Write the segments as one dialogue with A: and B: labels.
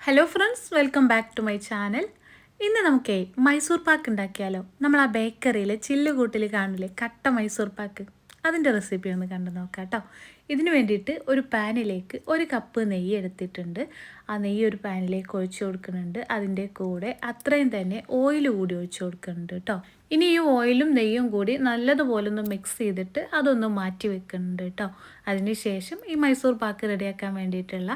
A: Hello friends welcome back to my channel ഇന്ന് നമുക്ക് മൈസൂർ പാക്ക് ഉണ്ടാക്കിയാലോ? നമ്മൾ ആ ബേക്കറിയിൽ ചില്ലുകൂട്ടിൽ കാണില്ലേ കട്ട മൈസൂർ പാക്ക്. അതിന്റെ റെസിപ്പി ഒന്ന് കണ്ടു നോക്കാം കേട്ടോ ഇതിന് വേണ്ടിയിട്ട് ഒരു പാനിലേക്ക് ഒരു കപ്പ് നെയ്യ് എടുത്തിട്ടുണ്ട്. ആ നെയ്യ് ഒരു പാനിലേക്ക് ഒഴിച്ചു കൊടുക്കുന്നുണ്ട്. അതിന്റെ കൂടെ അത്രയും തന്നെ ഓയിൽ കൂടി ഒഴിച്ചു കൊടുക്കുന്നുണ്ട് കേട്ടോ ഇനി ഈ ഓയിലും നെയ്യും കൂടി നല്ലതുപോലെ ഒന്ന് മിക്സ് ചെയ്തിട്ട് അതൊന്ന് മാറ്റി വെക്കുന്നുണ്ട് കേട്ടോ അതിനുശേഷം ഈ മൈസൂർ പാക്ക് റെഡിയാക്കാൻ വേണ്ടിയിട്ടുള്ള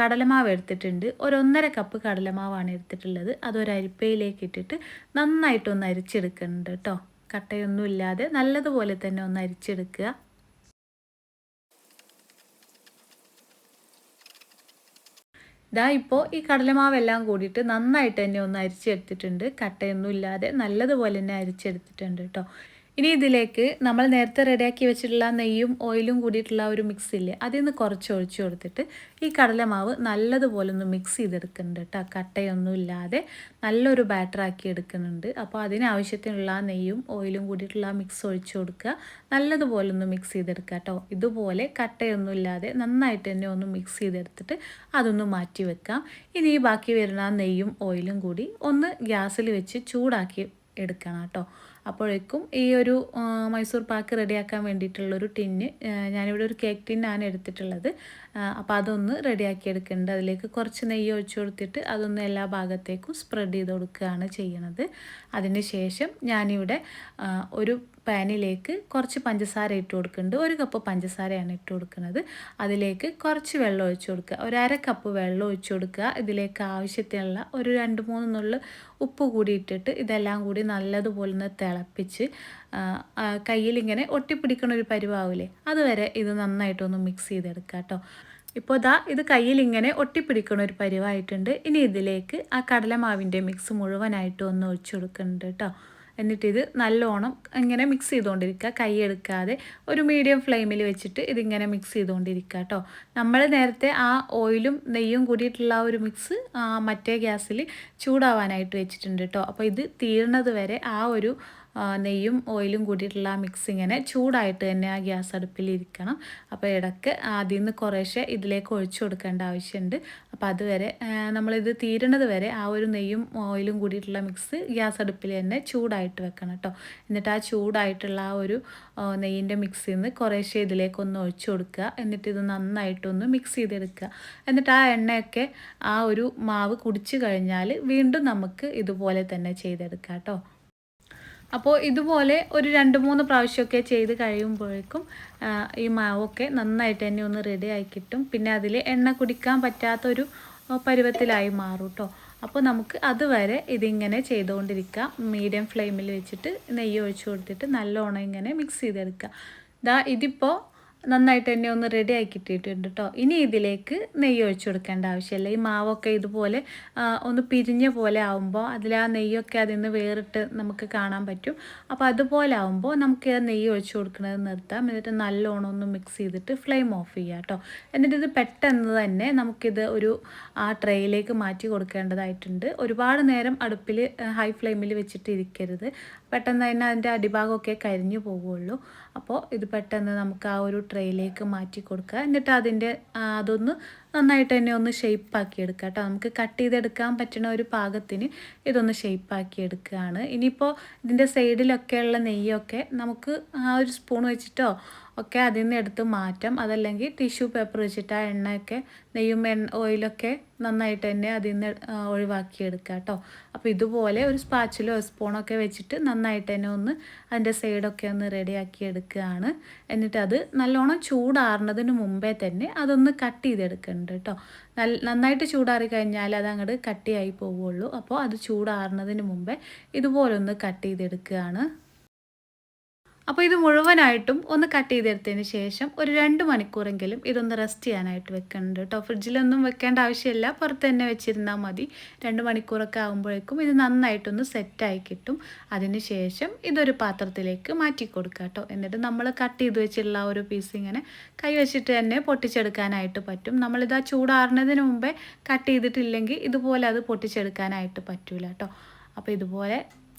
A: കടലമാവ് എടുത്തിട്ടുണ്ട്. ഒരു ഒന്നര കപ്പ് കടലമാവാണ് എടുത്തിട്ടുള്ളത്. അതൊരു അരിപ്പയിലേക്ക് ഇട്ടിട്ട് നന്നായിട്ടൊന്ന് അരിച്ചെടുക്കുന്നുണ്ട് കേട്ടോ കട്ടയൊന്നും ഇല്ലാതെ നല്ലതുപോലെ തന്നെ ഒന്ന് അരിച്ചെടുക്കുക. ഇതാ ഇപ്പോൾ ഈ കടലമാവെല്ലാം കൂടിയിട്ട് നന്നായിട്ട് തന്നെ ഒന്ന് അരിച്ചെടുത്തിട്ടുണ്ട്. കട്ടയൊന്നും ഇല്ലാതെ നല്ലതുപോലെ തന്നെ അരിച്ചെടുത്തിട്ടുണ്ട് കേട്ടോ ഇനി ഇതിലേക്ക് നമ്മൾ നേരത്തെ റെഡിയാക്കി വെച്ചിട്ടുള്ള നെയ്യും ഓയിലും കൂടിയിട്ടുള്ള ഒരു മിക്സ് ഇല്ലേ? അതിൽ നിന്ന് കുറച്ച് ഒഴിച്ചു കൊടുത്തിട്ട് ഈ കടലമാവ് നല്ലതുപോലെ ഒന്ന് മിക്സ് ചെയ്തെടുക്കുന്നുണ്ട് കേട്ടോ. കട്ടയൊന്നും ഇല്ലാതെ നല്ലൊരു ബാറ്റർ ആക്കി എടുക്കുന്നുണ്ട്. അപ്പോൾ അതിനാവശ്യത്തിനുള്ള നെയ്യും ഓയിലും കൂടിയിട്ടുള്ള മിക്സ് ഒഴിച്ചു കൊടുക്കുക. നല്ലതുപോലെ ഒന്ന് മിക്സ് ചെയ്തെടുക്കുക കേട്ടോ. ഇതുപോലെ കട്ടയൊന്നും ഇല്ലാതെ നന്നായിട്ട് തന്നെ ഒന്ന് മിക്സ് ചെയ്തെടുത്തിട്ട് അതൊന്ന് മാറ്റി വെക്കാം. ഇനി ബാക്കി വരുന്ന നെയ്യും ഓയിലും കൂടി ഒന്ന് ഗ്യാസിൽ വെച്ച് ചൂടാക്കി എടുക്കണം കേട്ടോ അപ്പോഴേക്കും ഈ ഒരു മൈസൂർ പാക്ക് റെഡിയാക്കാൻ വേണ്ടിയിട്ടുള്ളൊരു ടിന്ന് ഞാനിവിടെ ഒരു കേക്ക് ടിന്നാണ് എടുത്തിട്ടുള്ളത്. അപ്പോൾ അതൊന്ന് റെഡിയാക്കി എടുക്കേണ്ടത് അതിലേക്ക് കുറച്ച് നെയ്യ് ഒഴിച്ചു കൊടുത്തിട്ട് അതൊന്ന് എല്ലാ ഭാഗത്തേക്കും സ്പ്രെഡ് ചെയ്ത് കൊടുക്കുകയാണ് ചെയ്യണത്. അതിന് ശേഷം ഞാനിവിടെ ഒരു പാനിലേക്ക് കുറച്ച് പഞ്ചസാര ഇട്ട് കൊടുക്കുന്നുണ്ട്. ഒരു കപ്പ് പഞ്ചസാരയാണ് ഇട്ട് കൊടുക്കുന്നത്. അതിലേക്ക് കുറച്ച് വെള്ളം ഒഴിച്ചു കൊടുക്കുക. ഒരു അര കപ്പ് വെള്ളം ഒഴിച്ചു കൊടുക്കുക. ഇതിലേക്ക് ആവശ്യത്തിനുള്ള ഒരു രണ്ട് മൂന്ന് നുള്ളു ഉപ്പ് കൂടി ഇട്ടിട്ട് ഇതെല്ലാം കൂടി നല്ലതുപോലെ ഒന്ന് തിളപ്പിച്ച് കയ്യിലിങ്ങനെ ഒട്ടിപ്പിടിക്കണ ഒരു പരിവാവില്ലേ? അതുവരെ ഇത് നന്നായിട്ടൊന്ന് മിക്സ് ചെയ്തെടുക്കുക കേട്ടോ. ഇപ്പോൾ ഇതാ ഇത് കയ്യിൽ ഇങ്ങനെ ഒട്ടിപ്പിടിക്കണ ഒരു പരുവായിട്ടുണ്ട്. ഇനി ഇതിലേക്ക് ആ കടലമാവിന്റെ മിക്സ് മുഴുവനായിട്ട് ഒന്ന് ഒഴിച്ചു കൊടുക്കുന്നുണ്ട് കേട്ടോ. എന്നിട്ടിത് നല്ലോണം ഇങ്ങനെ മിക്സ് ചെയ്തുകൊണ്ടിരിക്കുക കൈ എടുക്കാതെ ഒരു മീഡിയം ഫ്ലെയിമിൽ വെച്ചിട്ട് ഇതിങ്ങനെ മിക്സ് ചെയ്തുകൊണ്ടിരിക്കുക കേട്ടോ നമ്മൾ നേരത്തെ ആ ഓയിലും നെയ്യും കൂടിയിട്ടുള്ള ഒരു മിക്സ് മറ്റേ ഗ്യാസിൽ ചൂടാവാനായിട്ട് വെച്ചിട്ടുണ്ട് കേട്ടോ അപ്പോൾ ഇത് തീർന്നത് വരെ ആ ഒരു നെയ്യും ഓയിലും കൂടിയിട്ടുള്ള ആ മിക്സ് ഇങ്ങനെ ചൂടായിട്ട് തന്നെ ആ ഗ്യാസ് അടുപ്പിൽ ഇരിക്കണം. അപ്പോൾ ഇടയ്ക്ക് ആദ്യം നിന്ന് കുറേശ്ശെ ഇതിലേക്ക് ഒഴിച്ചു കൊടുക്കേണ്ട ആവശ്യമുണ്ട് അപ്പോൾ അതുവരെ നമ്മളിത് തീരണത് വരെ ആ ഒരു നെയ്യും ഓയിലും കൂടിയിട്ടുള്ള മിക്സ് ഗ്യാസ് അടുപ്പിൽ തന്നെ ചൂടായിട്ട് വെക്കണം കേട്ടോ എന്നിട്ട് ആ ചൂടായിട്ടുള്ള ആ ഒരു നെയ്യിന്റെ മിക്സിൽ നിന്ന് കുറേശ്ശെ ഇതിലേക്കൊന്ന് ഒഴിച്ചു കൊടുക്കുക. എന്നിട്ട് ഇത് നന്നായിട്ടൊന്ന് മിക്സ് ചെയ്തെടുക്കുക. എന്നിട്ട് ആ എണ്ണയൊക്കെ ആ ഒരു മാവ് കുടിച്ചു കഴിഞ്ഞാൽ വീണ്ടും നമുക്ക് ഇതുപോലെ തന്നെ ചെയ്തെടുക്കാം കേട്ടോ അപ്പോൾ ഇതുപോലെ ഒരു രണ്ട് മൂന്ന് പ്രാവശ്യമൊക്കെ ചെയ്ത് കഴിയുമ്പോഴേക്കും ഈ മാവൊക്കെ നന്നായിട്ട് തന്നെ ഒന്ന് റെഡി ആയി കിട്ടും. പിന്നെ അതിൽ എണ്ണ കുടിക്കാൻ പറ്റാത്തൊരു പരുവത്തിലായി മാറും കേട്ടോ അപ്പോൾ നമുക്ക് അതുവരെ ഇതിങ്ങനെ ചെയ്തുകൊണ്ടിരിക്കുക മീഡിയം ഫ്ലെയിമിൽ വെച്ചിട്ട് നെയ്യ് ഒഴിച്ചു കൊടുത്തിട്ട് നല്ലോണം ഇങ്ങനെ മിക്സ് ചെയ്തെടുക്കുക. ദാ ഇതിപ്പോൾ നന്നായിട്ട് തന്നെ ഒന്ന് റെഡി ആക്കി കേട്ടോ ഇനി ഇതിലേക്ക് നെയ്യ് ഒഴിച്ചു കൊടുക്കേണ്ട ആവശ്യമില്ല. ഈ മാവൊക്കെ ഇതുപോലെ ഒന്ന് പിരിഞ്ഞ പോലെ ആവുമ്പോൾ അതിൽ ആ നെയ്യൊക്കെ അതിൽ നിന്ന് വേറിട്ട് നമുക്ക് കാണാൻ പറ്റും. അപ്പോൾ അതുപോലെ ആവുമ്പോൾ നമുക്ക് നെയ്യ് ഒഴിച്ചു കൊടുക്കുന്നത് നിർത്താം. എന്നിട്ട് നല്ലോണം ഒന്ന് മിക്സ് ചെയ്തിട്ട് ഫ്ലെയിം ഓഫ് ചെയ്യാം കേട്ടോ എന്നിട്ട് ഇത് പെട്ടെന്ന് തന്നെ നമുക്കിത് ഒരു ആ ട്രേയിലേക്ക് മാറ്റി കൊടുക്കേണ്ടതായിട്ടുണ്ട്. ഒരുപാട് നേരം അടുപ്പിൽ ഹൈ ഫ്ലെയിമിൽ വെച്ചിട്ട് ഇരിക്കരുത്. പെട്ടെന്ന് തന്നെ അതിന്റെ അടിഭാഗമൊക്കെ കരിഞ്ഞു പോകുള്ളൂ. അപ്പോൾ ഇത് പെട്ടെന്ന് നമുക്ക് ആ ഒരു ട്രേയിലേക്ക് മാറ്റി കൊടുക്കുക. എന്നിട്ട് അതിന്റെ അതൊന്ന് നന്നായിട്ട് തന്നെ ഒന്ന് ഷേപ്പാക്കി എടുക്കുക കേട്ടോ. നമുക്ക് കട്ട് ചെയ്തെടുക്കാൻ പറ്റുന്ന ഒരു പാകത്തിന് ഇതൊന്ന് ഷേപ്പാക്കി എടുക്കുകയാണ്. ഇനിയിപ്പോൾ ഇതിന്റെ സൈഡിലൊക്കെയുള്ള നെയ്യൊക്കെ നമുക്ക് ആ ഒരു സ്പൂൺ വെച്ചിട്ടോ ഒക്കെ അതിൽ നിന്ന് എടുത്ത് മാറ്റാം. അതല്ലെങ്കിൽ ടിഷ്യൂ പേപ്പർ വെച്ചിട്ട് ആ എണ്ണയൊക്കെ നെയ്യും എണ്ണ ഓയിലൊക്കെ നന്നായിട്ട് തന്നെ അതിൽ നിന്ന് ഒഴിവാക്കി ഒഴിവാക്കിയെടുക്കുക കേട്ടോ. അപ്പോൾ ഇതുപോലെ ഒരു സ്പാച്ചിലോ സ്പൂണൊക്കെ വെച്ചിട്ട് നന്നായിട്ട് തന്നെ ഒന്ന് അതിന്റെ സൈഡൊക്കെ ഒന്ന് റെഡിയാക്കി എടുക്കുകയാണ്. എന്നിട്ട് അത് നല്ലോണം ചൂടാറുന്നതിന് മുമ്പേ തന്നെ അതൊന്ന് കട്ട് ചെയ്തെടുക്കുന്നുണ്ട് കേട്ടോ. നല്ല നന്നായിട്ട് ചൂടാറി കഴിഞ്ഞാൽ അത് അങ്ങോട്ട് കട്ടിയായി പോവുള്ളൂ. അപ്പോൾ അത് ചൂടാറുന്നതിന് മുമ്പേ ഇതുപോലൊന്ന് കട്ട് ചെയ്തെടുക്കുകയാണ്. അപ്പോൾ ഇത് മുഴുവനായിട്ടും ഒന്ന് കട്ട് ചെയ്തെടുത്തതിന് ശേഷം ഒരു രണ്ട് മണിക്കൂറെങ്കിലും ഇതൊന്ന് റെസ്റ്റ് ചെയ്യാനായിട്ട് വെക്കുന്നുണ്ട് കേട്ടോ ഫ്രിഡ്ജിലൊന്നും വെക്കേണ്ട ആവശ്യമില്ല. പുറത്ത് തന്നെ വെച്ചിരുന്നാൽ മതി. രണ്ട് മണിക്കൂറൊക്കെ ആകുമ്പോഴേക്കും ഇത് നന്നായിട്ടൊന്ന് സെറ്റായി കിട്ടും. അതിന് ശേഷം ഇതൊരു പാത്രത്തിലേക്ക് മാറ്റി കൊടുക്കുക കേട്ടോ എന്നിട്ട് നമ്മൾ കട്ട് ചെയ്ത് വെച്ചിട്ടുള്ള ഒരു പീസ് ഇങ്ങനെ കൈ വെച്ചിട്ട് തന്നെ പൊട്ടിച്ചെടുക്കാനായിട്ട് പറ്റും. നമ്മളിത് ആ ചൂടാറുന്നതിന് മുമ്പേ കട്ട് ചെയ്തിട്ടില്ലെങ്കിൽ ഇതുപോലെ അത് പൊട്ടിച്ചെടുക്കാനായിട്ട് പറ്റൂല കേട്ടോ അപ്പോൾ ഇതുപോലെ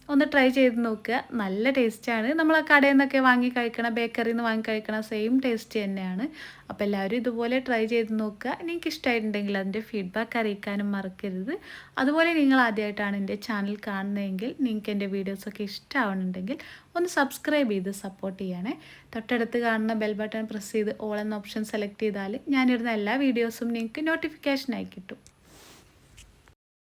A: ഒന്ന് ട്രൈ ചെയ്ത് നോക്കുക. നല്ല ടേസ്റ്റാണ് നമ്മൾ ആ കടയിൽ നിന്നൊക്കെ വാങ്ങി കഴിക്കണ ബേക്കറിയിൽ നിന്ന് വാങ്ങി കഴിക്കണ സെയിം ടേസ്റ്റ് തന്നെയാണ്. അപ്പോൾ എല്ലാവരും ഇതുപോലെ ട്രൈ ചെയ്ത് നോക്കുക. നിങ്ങൾക്ക് ഇഷ്ടമായിട്ടുണ്ടെങ്കിൽ അതിന്റെ ഫീഡ്ബാക്ക് അറിയിക്കാനും മറക്കരുത്. അതുപോലെ നിങ്ങൾ ആദ്യമായിട്ടാണ് എന്റെ ചാനൽ കാണുന്നതെങ്കിൽ നിങ്ങൾക്ക് എന്റെ വീഡിയോസൊക്കെ ഇഷ്ടമാവുന്നുണ്ടെങ്കിൽ ഒന്ന് സബ്സ്ക്രൈബ് ചെയ്ത് സപ്പോർട്ട് ചെയ്യണേ. തൊട്ടടുത്ത് കാണുന്ന ബെൽ ബട്ടൺ പ്രസ് ചെയ്ത് ഓൾ എന്ന ഓപ്ഷൻ സെലക്ട് ചെയ്താൽ ഞാനിരുന്ന എല്ലാ വീഡിയോസും നിങ്ങൾക്ക് നോട്ടിഫിക്കേഷനായി കിട്ടും.